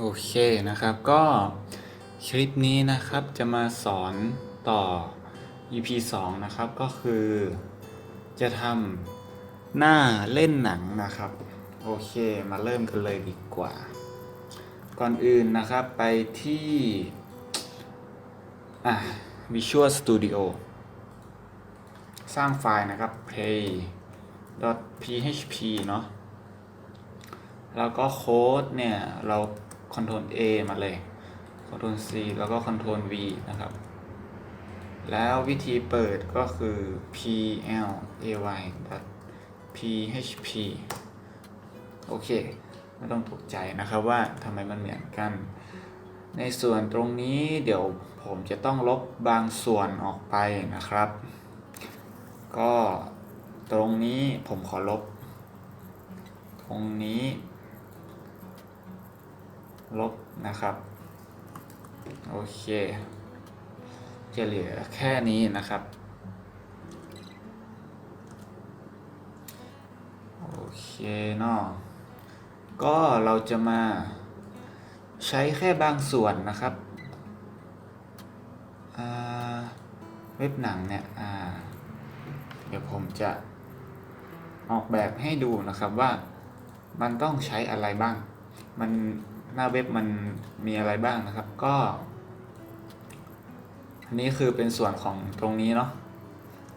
โอเคนะครับก็คลิปนี้นะครับจะมาสอนต่อ EP 2 นะครับก็คือ จะทำหน้าเล่นหนังนะครับ โอเคมาเริ่มกันเลยดีกว่า ก่อนอื่นนะครับไปที่ อะ Visual Studio สร้างไฟล์นะครับ play.php เนาะแล้วก็โค้ดเนี่ย เรา Ctrl A มาเลย Ctrl C แล้วก็ Ctrl V นะครับ แล้ววิธีเปิดก็คือ play php โอเค ไม่ต้องตกใจนะครับว่าทำไมมันเหมือนกัน ในส่วนตรงนี้เดี๋ยวผมจะต้องลบบางส่วนออกไปนะครับ ก็ตรงนี้ผมขอลบ ตรงนี้ ลบนะครับ โอเค จะเหลือแค่นี้นะครับ โอเคเนาะก็เราจะมาใช้แค่บางส่วนนะครับอ่าเว็บหนังเนี่ยอ่าเดี๋ยวผมจะออกแบบให้ดูนะครับว่ามันต้องใช้อะไรบ้าง มัน หน้าเว็บมันมีอะไรบ้างนะครับ ก็อันนี้คือเป็นส่วนของตรงนี้เนาะ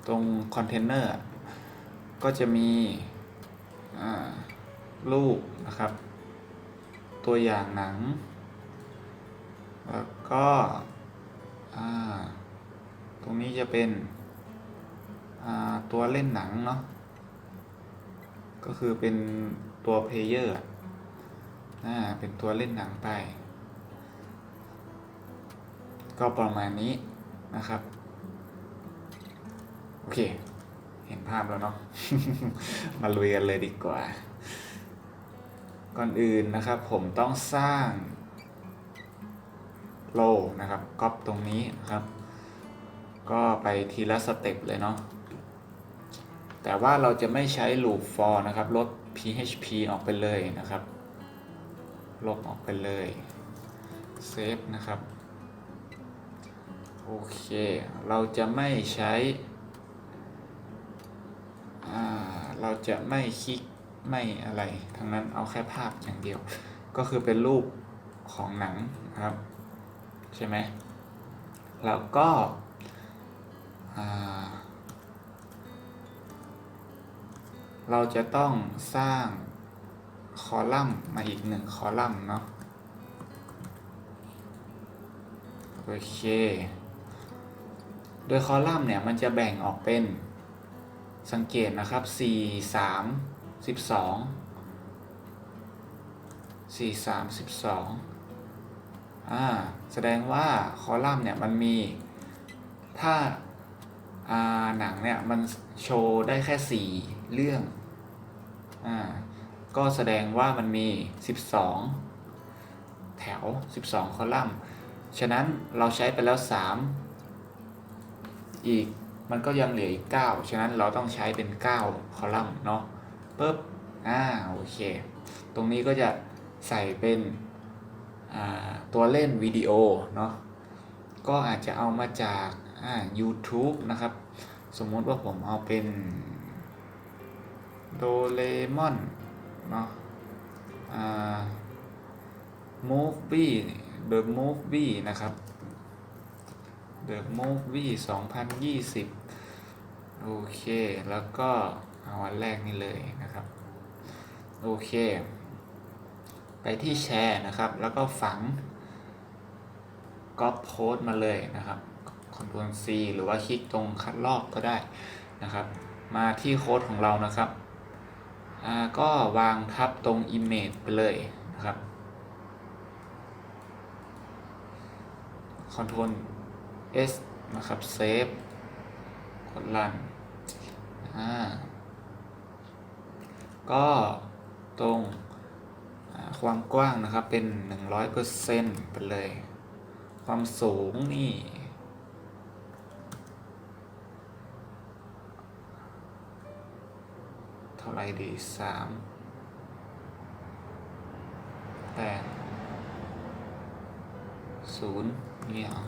ตรงคอนเทนเนอร์ก็จะมีรูปนะครับ ตัวอย่างหนัง แล้วก็ตรงนี้จะเป็นตัวเล่นหนังเนาะก็คือเป็นตัวเพลเยอร์ อ่าเป็นตัวเล่นหนังไป ก็ประมาณนี้นะครับ โอเค เห็นภาพแล้วเนาะมาลุยกันเลยดีกว่า ก่อนอื่นนะครับผมต้องสร้างโลนะครับก๊อปตรงนี้นะครับ ก็ไปทีละสเต็ปเลยเนาะแต่ว่าเราจะไม่ใช้ loop for นะครับ ลด php ออกไปเลยนะครับ ลบออกไปเลยเซฟนะครับ โอเค เราจะไม่ใช้เราจะไม่คลิกไม่อะไร ทั้งนั้นเอาแค่ภาพอย่างเดียว ก็คือเป็นรูปของหนังนะครับ ใช่ไหมแล้วก็เราจะต้องสร้าง คอลัมน์มาอีกหนึ่งคอลัมน์เนาะโอเค โดยคอลัมน์เนี่ยมันจะแบ่งออกเป็นสังเกตนะครับ 4 3 12 4 3 12อ่าแสดงว่าคอลัมน์เนี่ยมันมีถ้าาหนังเนี่ยมันโชว์ได้แค่ 4 เรื่องอ่า ก็แสดงว่ามันมี 12 แถว 12 คอลัมน์ ฉะนั้นเราใช้ไปแล้ว 3 อีกมันก็ยังเหลืออีก 9 ฉะนั้นเราต้องใช้เป็น 9 คอลัมน์เนาะปุ๊บอ่าโอเค ตรงนี้ก็จะใส่เป็นตัวเล่นวิดีโอเนาะก็อาจจะเอามาจากอ่า YouTube นะครับ สมมติว่าผมเอาเป็นโดเรมอน เนาะ movie the movie นะครับ the movie 2020 โอเค แล้วก็เอาวันแรกนี่เลยนะครับ โอเค ไปที่แชร์นะครับ แล้วก็ฝังก๊อปโค้ดมาเลยนะครับ Ctrl C หรือว่าคลิกตรงคัดลอกก็ได้นะครับ มาที่โค้ดของเรานะครับ ก็วางทับตรง Image ไปเลยนะครับ Ctrl S นะครับเซฟกดรันก็ตรงความกว้างนะครับเป็น 100%ไปเลย ความสูงนี่ ดีสามแปดศูนย์นี่เหรอ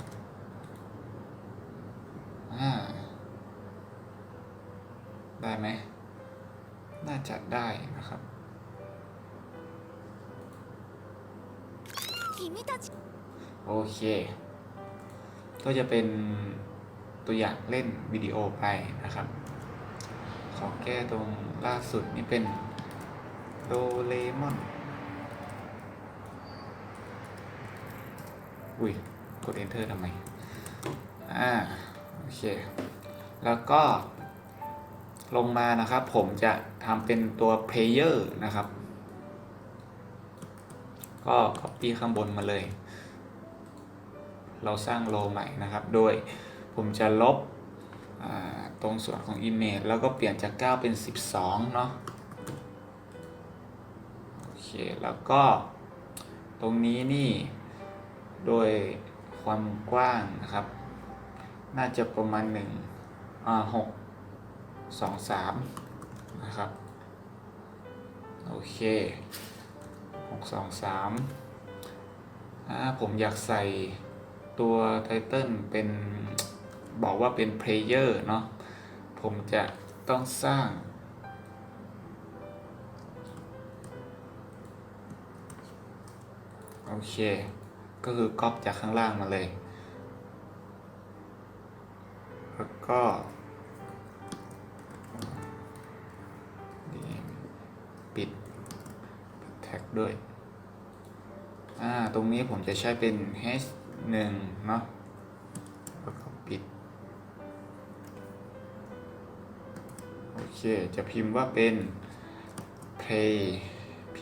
าได้ไหม น่าจะได้นะครับโอเค ก็จะเป็นตัวอย่างเล่นวิดีโอไปนะครับ ขอแก้ตรงล่าสุดนี่เป็นโดเรมอน อุ้ย กด enter ทำไม อ่า โอเค แล้วก็ ลงมานะครับ ผมจะทำเป็นตัว player นะครับ ก็ copy ข้างบนมาเลย เราสร้างโลใหม่นะครับ โดยผมจะลบ ตรงส่วนของ image แล้วก็เปลี่ยนจาก 9 เป็น 12 เนาะโอเค แล้วก็ตรงนี้นี่โดยความกว้างนะครับ น่าจะประมาณ1อ่า6 2 3 นะครับ โอเค 6 2 3อ่าผมอยากใส่ตัวไทเติลเป็น บอกว่าเป็น player เนาะผมจะต้องสร้าง โอเค ก็คือก๊อปจากข้างล่างมาเลย แล้วก็ปิดปิดแท็กด้วย อ่า ตรงนี้ผมจะใช้เป็น h 1เนาะ โอเค จะพิมพ์ว่าเป็น play p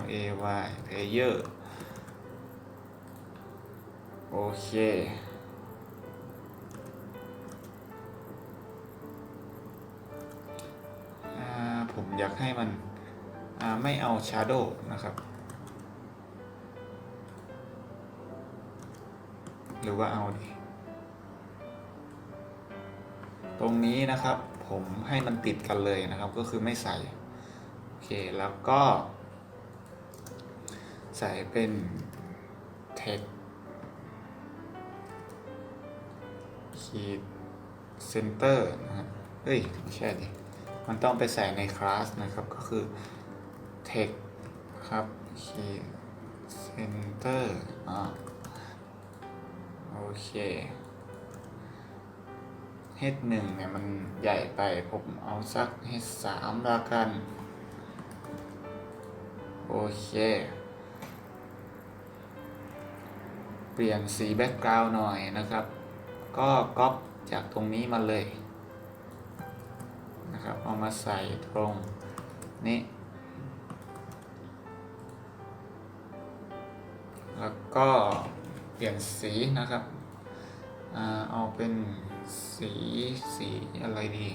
l a y player โอเคอผมอยากให้มันไม่เอา shadow นะครับ หรือว่าเอาดิตรงนี้นะครับ ผมให้มันติดกันเลยนะครับ ก็คือไม่ใส่โอเคแล้วก็ ใส่เป็น text ขีด center นะครับเฮ้ยไม่ใช่ดิมันต้องไปใส่ในคลาสนะครับ ก็คือ text ครับขีด center อ่าโอเค H หนึ่งเนี่ยมันใหญ่ไปผมเอาสัก H สามละกัน โอเค เปลี่ยนสีแบ็กกราวน์หน่อยนะครับ ก็ก๊อปจากตรงนี้มาเลยนะครับ เอามาใส่ตรงนี้ แล้วก็เปลี่ยนสีนะครับ เอาเป็น สีสีอะไรดี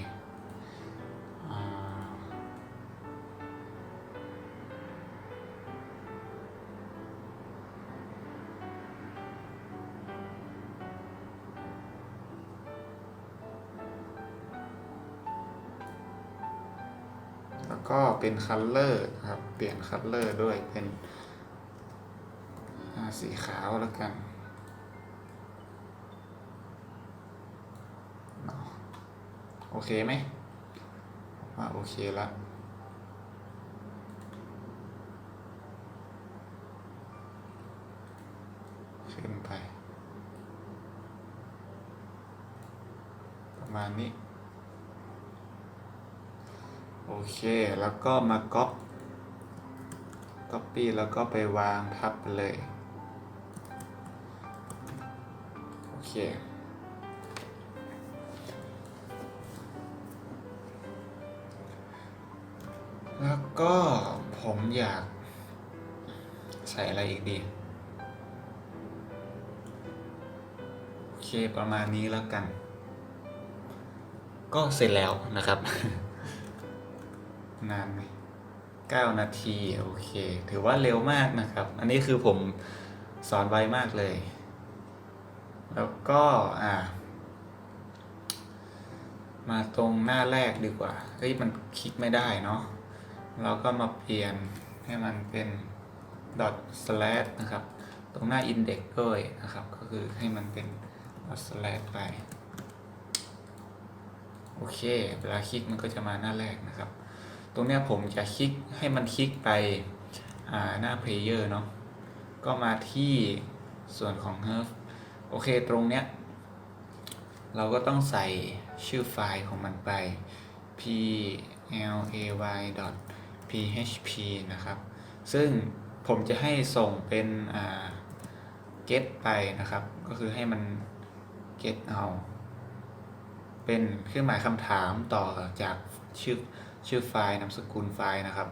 แล้วก็เป็นคัลเลอร์ครับ เปลี่ยนคัลเลอร์ด้วยเป็นสีขาวแล้วกัน อเคไหมว่าโอเคละขึ้นไป ประมาณนี้ โอเค แล้วก็มาก๊อปก๊อปปี้แล้วก็ไปวางทับไปเลย โอเค แล้วก็ผมอยาก ใส่อะไรอีกดี โอเคประมาณนี้แล้วกัน ก็เสร็จแล้วนะครับ นานไหมเก้านาที โอเค ถือว่าเร็วมากนะครับ อันนี้คือผมสอนไวมากเลย แล้วก็อ่ามาตรงหน้าแรกดีกว่า เฮ้ย มันคลิกไม่ได้เนาะ เราก็มาเปลี่ยนให้มันเป็น dot slash นะครับ ตรงหน้า index ด้วยนะครับ ก็คือให้มันเป็น dot slash ไป โอเค เวลาคลิกมันก็จะมาหน้าแรกนะครับ ตรงเนี้ยผมจะคลิกให้มันคลิกไปหน้า player เนาะ ก็มาที่ส่วนของ h e r f โอเค ตรงเนี้ย เราก็ต้องใส่ชื่อไฟล์ของมันไป p l a y php นะครับ ซึ่งผมจะให้ส่งเป็น get ไปนะครับ ก็คือให้มัน get เอาเป็นเครื่องหมายคำถามต่อจากชื่อชื่อไฟล์นามสกุลไฟล์นะครับ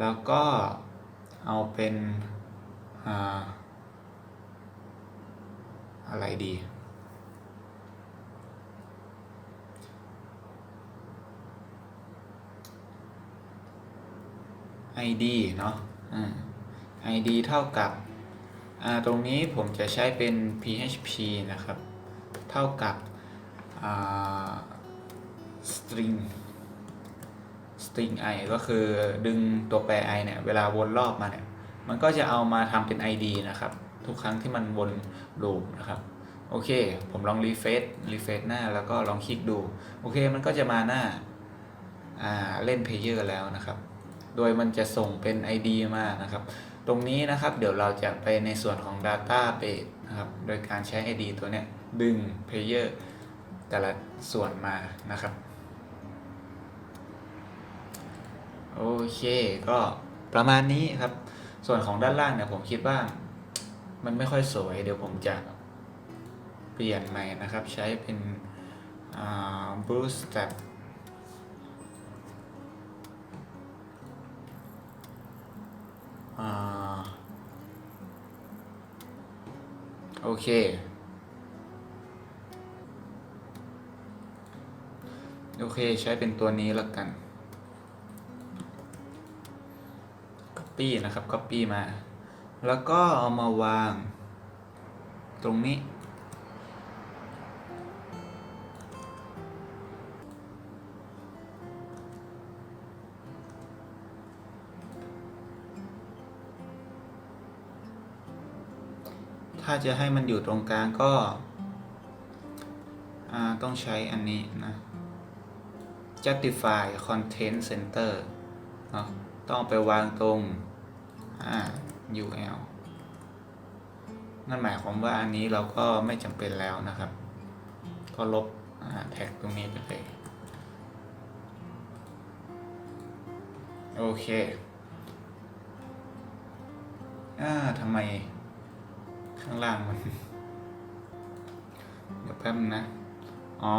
แล้วก็เอาเป็นออะไรดี id เนาะอ่า id เท่ากับอ่าตรงนี้ผมจะใช้เป็น php นะครับ เท่ากับ string string i ก็คือดึงตัวแปร i เนี่ย เวลาวนรอบมาเนี่ย มันก็จะเอามาทำเป็น id นะครับ ทุกครั้งที่มันวนลูปนะครับ โอเค ผมลองรีเฟซรีเฟซหน้าแล้วก็ลองคลิกดู โอเค มันก็จะมาหน้าอ่าเล่นเพลเยอร์แล้วนะครับ โดยมันจะส่งเป็น ID มานะครับ ตรงนี้นะครับเดี๋ยวเราจะไปในส่วนของ Database นะครับ โดยการใช้ ID ตัวเนี้ยดึง Player แต่ละส่วนมานะครับ โอเค ก็ประมาณนี้ครับ ส่วนของด้านล่างเนี่ยผมคิดว่ามันไม่ค่อยสวย เดี๋ยวผมจะเปลี่ยนใหม่นะครับ ใช้เป็นอ่า โอเค โอเคใช้เป็นตัวนี้แล้วกัน Copy นะครับ Copy มา แล้วก็เอามาวาง ตรงนี้ ถ้าจะให้มันอยู่ตรงกลางก็ต้องใช้อันนี้นะ justify content center เนาะต้องไปวางตรง UL นั่นหมายความว่าอันนี้เราก็ไม่จำเป็นแล้วนะครับ ก็ลบแท็กตรงนี้ไปเลยโอเค อ่าทำไม ข้างล่างมันเดี๋ยวแป๊บนะ อ๋อ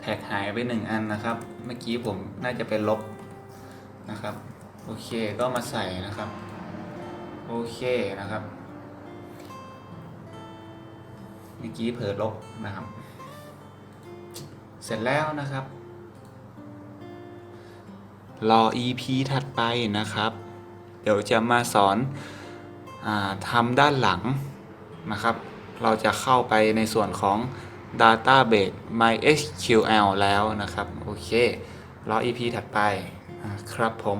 แท็กหายไปหนึ่งอันนะครับ เมื่อกี้ผมน่าจะเป็นลบนะครับ โอเคก็มาใส่นะครับ โอเคนะครับ เมื่อกี้เผลอลบนะครับ เสร็จแล้วนะครับ รอ EP ถัดไปนะครับ เดี๋ยวจะมาสอน อาทำด้านหลังนะครับ เราจะเข้าไปในส่วนของ Database MySQL แล้วนะครับ โอเค รอ EP ถัดไปครับผม